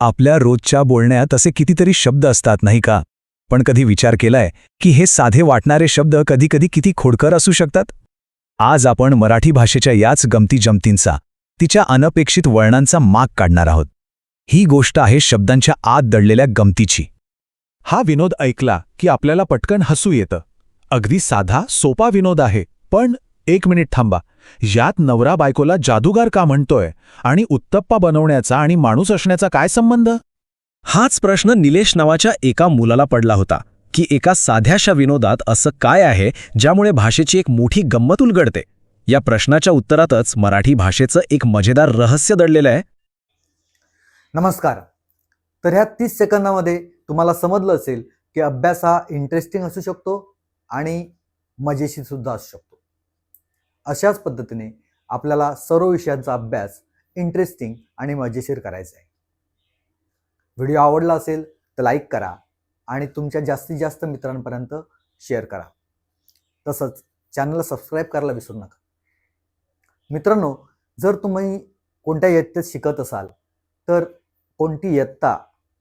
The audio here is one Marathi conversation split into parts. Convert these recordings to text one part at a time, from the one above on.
आपल्या रोजच्या बोलण्यात असे कितीतरी शब्द असतात नाही का? पण कधी विचार केलाय की हे साधे वाटणारे शब्द कधीकधी किती खोडकर असू शकतात? आज आपण मराठी भाषेच्या याच गमती जमतींचा तिच्या अनपेक्षित वळणांचा माग काढणार आहोत. ही गोष्ट आहे शब्दांच्या आत दडलेल्या गमतीची. हा विनोद ऐकला की आपल्याला पटकन हसू येतं. अगदी साधा सोपा विनोद आहे पण एक मिनिट थांबा. यात नवरा बायकोला जादूगार का म्हणतोय आणि उत्तप्पा बनवण्याचा आणि माणूस असण्याचा काय संबंध? हाच प्रश्न निलेश नावाच्या एका मुलाला पडला होता की एका साध्याशा विनोदात असं काय आहे ज्यामुळे भाषेची एक मोठी गंमत उलगडते? या प्रश्नाच्या उत्तरातच मराठी भाषेचं एक मजेदार रहस्य दडलेलं आहे. नमस्कार. तर ह्या तीस सेकंदामध्ये तुम्हाला समजलं असेल की अभ्यास हा इंटरेस्टिंग असू शकतो आणि मजेशीर सुद्धा असू शकतो. अशाच पद्धतीने आपल्याला सर्व विषयांचा अभ्यास इंटरेस्टिंग आणि मजेशीर करायचा आहे. व्हिडिओ आवडला असेल तर लाईक करा आणि तुमच्या जास्तीत जास्त मित्रांपर्यंत शेअर करा. तसंच चॅनलला सबस्क्राईब करायला विसरू नका. मित्रांनो जर तुम्ही कोणत्या इयत्तेत शिकत असाल तर कोणती इयत्ता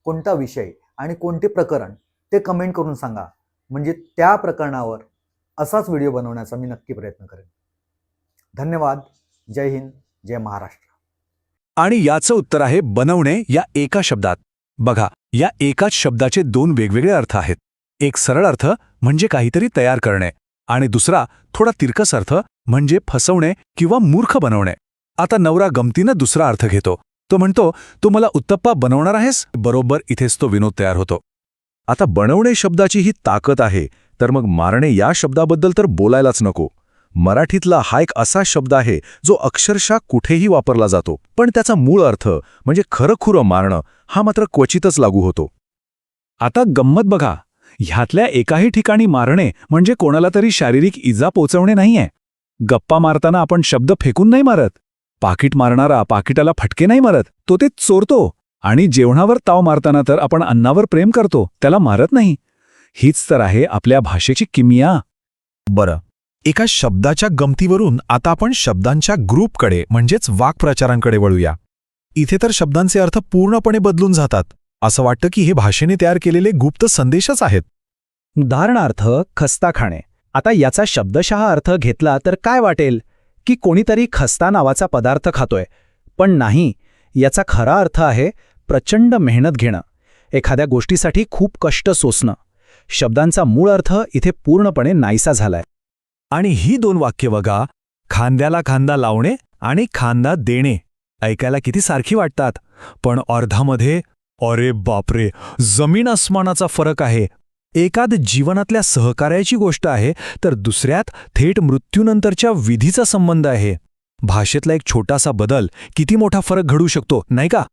कोणता विषय आणि कोणते प्रकरण ते कमेंट करून सांगा. म्हणजे त्या प्रकरणावर असाच व्हिडिओ बनवण्याचा मी नक्की प्रयत्न करेन. धन्यवाद. जय हिंद जय महाराष्ट्र. आणि याचं उत्तर आहे बनवणे या एका शब्दात. बघा या एकाच शब्दाचे दोन वेगवेगळे अर्थ आहेत. एक सरळ अर्थ म्हणजे काहीतरी तयार करणे आणि दुसरा थोडा तिरकस अर्थ म्हणजे फसवणे किंवा मूर्ख बनवणे. आता नवरा गमतीनं दुसरा अर्थ घेतो. तो म्हणतो तू मला उत्तप्पा बनवणार आहेस? बरोबर इथेच तो विनोद तयार होतो. आता बनवणे शब्दाची ही ताकद आहे तर मग मारणे या शब्दाबद्दल तर बोलायलाच नको. मराठीतला हा एक असा शब्द आहे जो अक्षरशः कुठेही वापरला जातो. पण त्याचा मूळ अर्थ म्हणजे खरंखुरं मारणं हा मात्र क्वचितच लागू होतो. आता गंमत बघा. ह्यातल्या एकाही ठिकाणी मारणे म्हणजे कोणाला तरी शारीरिक इजा पोचवणे नाहीये. गप्पा मारताना आपण शब्द फेकून नाही मारत. पाकिट मारणारा पाकिटाला फटके नाही मारत. तो ते चोरतो. आणि जेवणावर ताव मारताना तर आपण अन्नावर प्रेम करतो. त्याला मारत नाही. हीच तर आहे आपल्या भाषेची किमिया. बरं. एका शब्दाच्या गमतीवरून आता आपण शब्दांच्या ग्रुपकडे म्हणजेच वाक्प्रचारांकडे वळूया. इथे तर शब्दांचे अर्थ पूर्णपणे बदलून जातात. असं वाटतं की हे भाषेने तयार केलेले गुप्त संदेशच आहेत. उदाहरणार्थ खस्ता खाणे आता याचा शब्दशः अर्थ घेतला तर काय वाटेल? की कोणीतरी खस्ता नावाचा पदार्थ खातोय. पण नाही याचा खरा अर्थ आहे प्रचंड मेहनत घेणं. एखाद्या गोष्टीसाठी खूप कष्ट सोसणं. शब्दांचा मूळ अर्थ इथे पूर्णपणे नाहीसा झालाय. आणि ही दोन वाक्य बघा. खांद्याला खांदा लावणे आणि खांदा देणे. ऐकायला किती सारखी वाटतात. पण अर्धामध्ये अरे बापरे! जमीन अस्मानाचा फरक आहे. एकाद जीवनातल्या सहकार्याची गोष्ट आहे तर दुसऱ्यात थेट मृत्यूनंतरच्या विधीचा संबंध आहे. भाषेतला एक छोटासा बदल किती मोठा फरक घडू शकतो नाही का?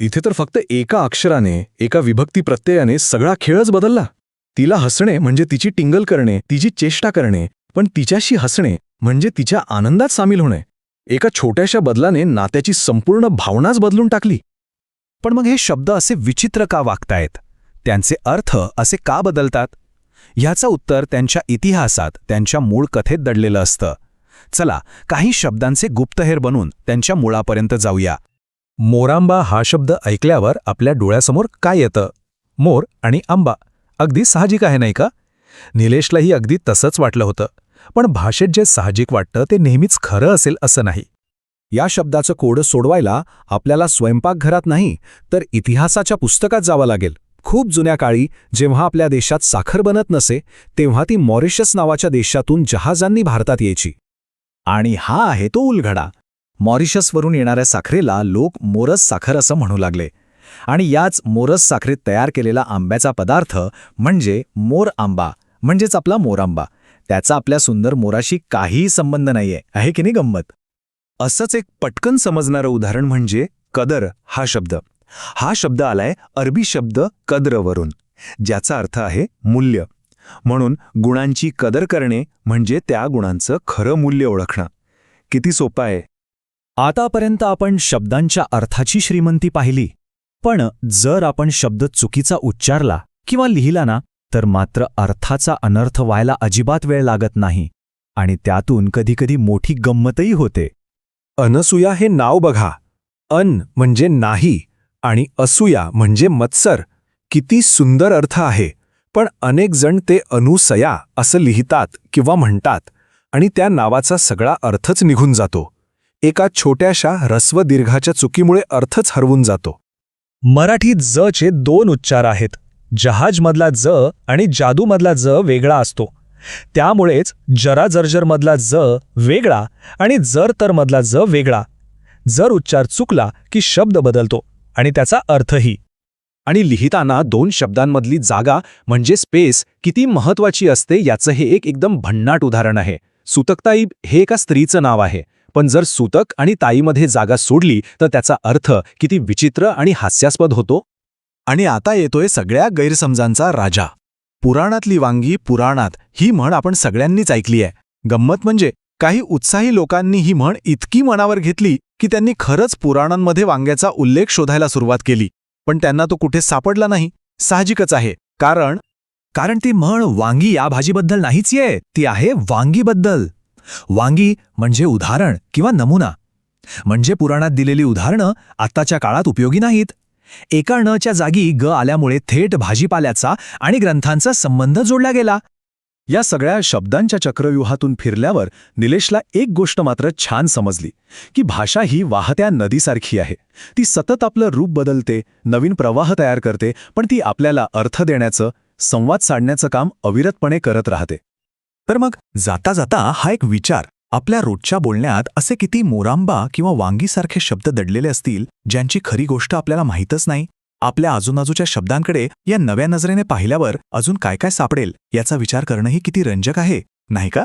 इथे तर फक्त एका अक्षराने एका विभक्ती प्रत्ययाने सगळा खेळच बदलला. तिला हसणे म्हणजे तिची टिंगल करणे तिची चेष्टा करणे. पण तिच्याशी हसणे म्हणजे तिच्या आनंदात सामील होणे. एका छोट्याशा बदलाने नात्याची संपूर्ण भावनाच बदलून टाकली. पण मग हे शब्द असे विचित्र का वागतायत? त्यांचे अर्थ असे का बदलतात? ह्याचं उत्तर त्यांच्या इतिहासात त्यांच्या मूळ कथेत दडलेलं असतं. चला काही शब्दांचे गुप्तहेर बनून त्यांच्या मुळापर्यंत जाऊया. मोरांबा हा शब्द ऐकल्यावर आपल्या डोळ्यासमोर काय येतं? मोर आणि आंबा. अगदी साहजिक आहे नाही का? निलेशलाही अगदी तसंच वाटलं होतं. पण भाषेत जे साहजिक वाटतं ते नेहमीच खरं असेल असं नाही. या शब्दाचं कोडं सोडवायला आपल्याला स्वयंपाकघरात नाही तर इतिहासाच्या पुस्तकात जावं लागेल. खूप जुन्या काळी जेव्हा आपल्या देशात साखर बनत नसे तेव्हा ती मॉरिशस नावाच्या देशातून जहाजांनी भारतात यायची. आणि हा आहे तो उलघडा. मॉरिशसवरून येणाऱ्या साखरेला लोक मोरस साखर असं म्हणू लागले. आणि याच मोरस साखरेत तयार केलेला आंब्याचा पदार्थ म्हणजे मोर आंबा. म्हणजेच आपला मोरांबा. त्याचा आपल्या सुंदर मोराशी काहीही संबंध नाहीये. आहे की नाही गंमत? असंच एक पटकन समजणारं उदाहरण म्हणजे कदर हा शब्द. हा शब्द आलाय अरबी शब्द कद्रवरून ज्याचा अर्थ आहे मूल्य. म्हणून गुणांची कदर करणे म्हणजे त्या गुणांचं खरं मूल्य ओळखणं. किती सोपं आहे. आतापर्यंत आपण शब्दांच्या अर्थाची श्रीमंती पाहिली. पण जर आपण शब्द चुकीचा उच्चारला किंवा लिहिला ना तर मात्र अर्थाचा अनर्थ व्हायला अजिबात वेळ लागत नाही आणि त्यातून कधीकधी मोठी गंमतही होते. अनसुया हे नाव बघा. अन म्हणजे नाही आणि असूया म्हणजे मत्सर. किती सुंदर अर्थ आहे. पण अनेक जण ते अनुसया असं लिहितात किंवा म्हणतात आणि त्या नावाचा सगळा अर्थच निघून जातो. एका छोट्याशा ह्रस्व दीर्घाच्या चुकीमुळे अर्थच हरवून जातो. मराठीत जचे दोन उच्चार आहेत. जहाजमधला ज आणि जादूमधला ज वेगळा असतो. त्यामुळेच जरा जर्जरमधला ज वेगळा आणि जर तरमधला ज वेगळा. जर उच्चार चुकला की शब्द बदलतो आणि त्याचा अर्थही. आणि लिहिताना दोन शब्दांमधली जागा म्हणजे स्पेस किती महत्वाची असते याचं हे एक एकदम भन्नाट उदाहरण आहे. सुतकताई हे एका स्त्रीचं नाव आहे. पण जर सुतक आणि ताईमध्ये जागा सोडली तर त्याचा अर्थ किती विचित्र आणि हास्यास्पद होतो? आणि आता येतोय सगळ्या गैरसमजांचा राजा. पुराणातली वांगी पुराणात ही म्हण आपण सगळ्यांनीच ऐकली आहे. गंमत म्हणजे काही उत्साही लोकांनी ही म्हण इतकी मनावर घेतली की त्यांनी खरंच पुराणांमध्ये वांग्याचा उल्लेख शोधायला सुरुवात केली. पण त्यांना तो कुठे सापडला नाही साहजिकच आहे. कारण कारण ती म्हण वांगी या भाजीबद्दल नाहीच आहे ती आहे वांगीबद्दल. वांगी म्हणजे उदाहरण किंवा नमुना. म्हणजे पुराणात दिलेली उदाहरणं आत्ताच्या काळात उपयोगी नाहीत. एका णच्या जागी ग आल्यामुळे थेट भाजीपाल्याचा आणि ग्रंथांचा संबंध जोडला गेला. या सगळ्या शब्दांच्या चक्रव्यूहातून फिरल्यावर निलेशला एक गोष्ट मात्र छान समजली की भाषा ही वाहत्या नदीसारखी आहे. ती सतत आपलं रूप बदलते नवीन प्रवाह तयार करते पण ती आपल्याला अर्थ देण्याचं संवाद साधण्याचं काम अविरतपणे करत राहते. तर मग जाता जाता हा एक विचार आपल्या रोजच्या बोलण्यात असे किती मोरांबा किंवा वांगीसारखे शब्द दडलेले असतील ज्यांची खरी गोष्ट आपल्याला माहीतच नाही? आपल्या आजूबाजूच्या शब्दांकडे या नव्या नजरेने पाहिल्यावर अजून काय काय सापडेल याचा विचार करणंही किती रंजक आहे नाही का?